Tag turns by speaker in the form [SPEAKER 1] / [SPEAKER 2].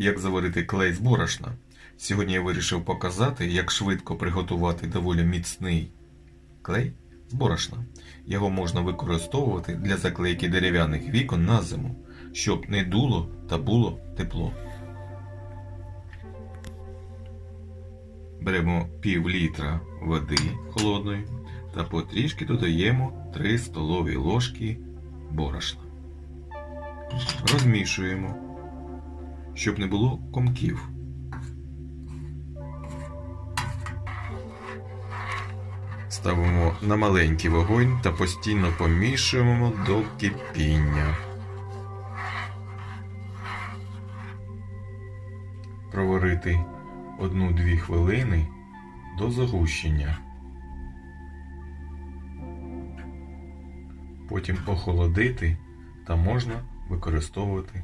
[SPEAKER 1] як заварити клей з борошна. Сьогодні я вирішив показати, як швидко приготувати доволі міцний клей з борошна. Його можна використовувати для заклейки дерев'яних вікон на зиму, щоб не дуло та було тепло. Беремо пів літра води холодної та потрішки додаємо 3 столові ложки борошна. Розмішуємо, щоб не було комків. Ставимо на маленький вогонь та постійно помішуємо до кипіння. Проварити 1-2 хвилини до загущення. Потім охолодити та можна використовувати